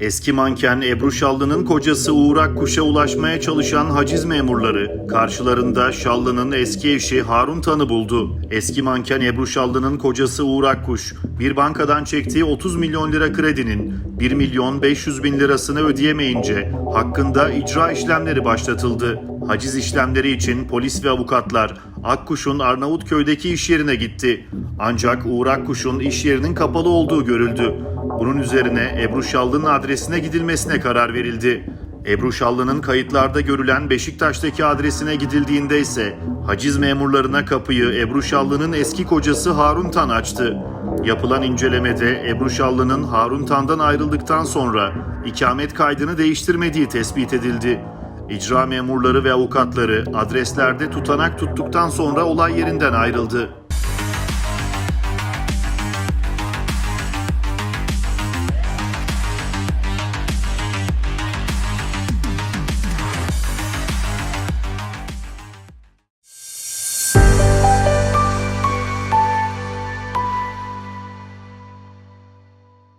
Eski manken Ebru Şallı'nın kocası Uğur Akkuş'a ulaşmaya çalışan haciz memurları karşılarında Şallı'nın eski eşi Harun Tan'ı buldu. Eski manken Ebru Şallı'nın kocası Uğur Akkuş bir bankadan çektiği 30 milyon lira kredinin 1 milyon 500 bin lirasını ödeyemeyince hakkında icra işlemleri başlatıldı. Haciz işlemleri için polis ve avukatlar Akkuş'un Arnavutköy'deki iş yerine gitti. Ancak Uğur Akkuş'un iş yerinin kapalı olduğu görüldü. Bunun üzerine Ebru Şallı'nın adresine gidilmesine karar verildi. Ebru Şallı'nın kayıtlarda görülen Beşiktaş'taki adresine gidildiğinde ise haciz memurlarına kapıyı Ebru Şallı'nın eski kocası Harun Tan açtı. Yapılan incelemede Ebru Şallı'nın Harun Tan'dan ayrıldıktan sonra ikamet kaydını değiştirmediği tespit edildi. İcra memurları ve avukatları adreslerde tutanak tuttuktan sonra olay yerinden ayrıldı.